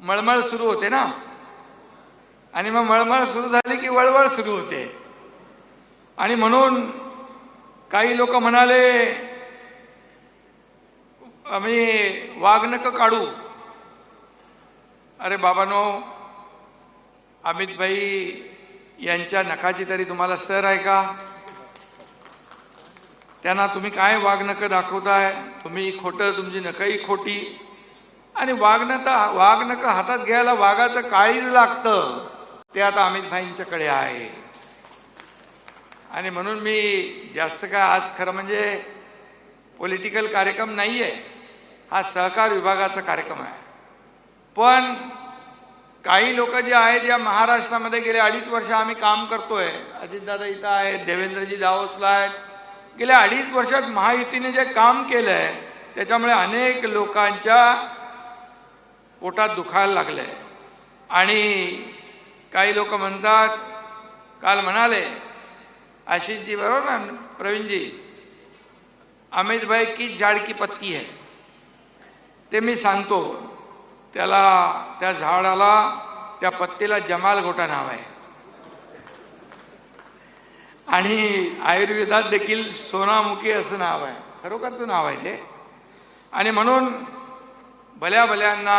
मळमळ सुरू होते ना? आणि मग मळमळ सुरू झाली की वळवळ सुरू होते. आणि म्हणून काही लोक म्हणाले आम्ही वाघनक काढू. अरे बाबानो अमित भाई यांच्या नखाची तरी तुम्हाला सर आहे का? त्यांना तुम्ही काय वागणकं दाखवताय? तुम्ही खोटं तुमची नकही खोटी. आणि वागणं वागणकं हातात घ्यायला वाघाचं काळीज लागतं. ते आता अमित भाईंच्याकडे आहे. आणि म्हणून मी जास्त काय आज खरं म्हणजे पॉलिटिकल कार्यक्रम नाही आहे हा सहकार विभागाचा कार्यक्रम आहे. पण काही लोक जे आहेत या महाराष्ट्रामध्ये गेले अडीच वर्ष आम्ही काम करतोय. अजितदादा इथं आहेत देवेंद्रजी दावसला आहेत. गेल्या अडीच वर्षात महायुतीने जे काम केलं आहे त्याच्यामुळे अनेक लोकांच्या पोटात दुखायला लागलं. आहे आणि काही लोक म्हणतात काल म्हणाले आशिषजी बरोबर ना प्रवीणजी? अमित भाई की झाड की पत्ती आहे ते मी सांगतो त्याला त्या झाडाला त्या पत्तीला जमाल गोटा नाव आहे. आणि आयुर्वेदात देखील सोनामुखी असं नाव आहे. खरोखरचं नाव आहे ते. आणि म्हणून भल्या भल्यांना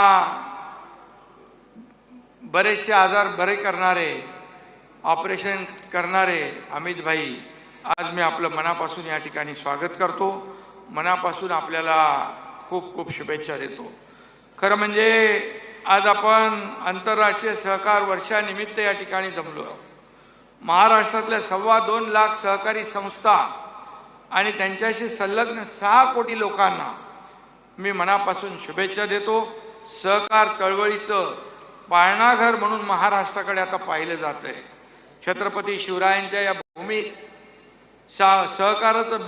बरेचसे आजार बरे करणारे ऑपरेशन करणारे अमित भाई आज मी आपलं मनापासून या ठिकाणी स्वागत करतो. मनापासून आपल्याला खूप खूप शुभेच्छा देतो. खरं म्हणजे आज आपण आंतरराष्ट्रीय सहकार वर्षानिमित्त या ठिकाणी जमलो महाराष्ट्रातल्या सव्वा दोन लाख सहकारी संस्था आणि त्यांच्याशी संलग्न सहा कोटी लोकांना मी मनापासून शुभेच्छा देतो. सहकार चळवळीचं पाळणाघर म्हणून महाराष्ट्राकडे आता पाहिलं जात आहे छत्रपती शिवरायांच्या या भूमी सा सहकाराचं बीज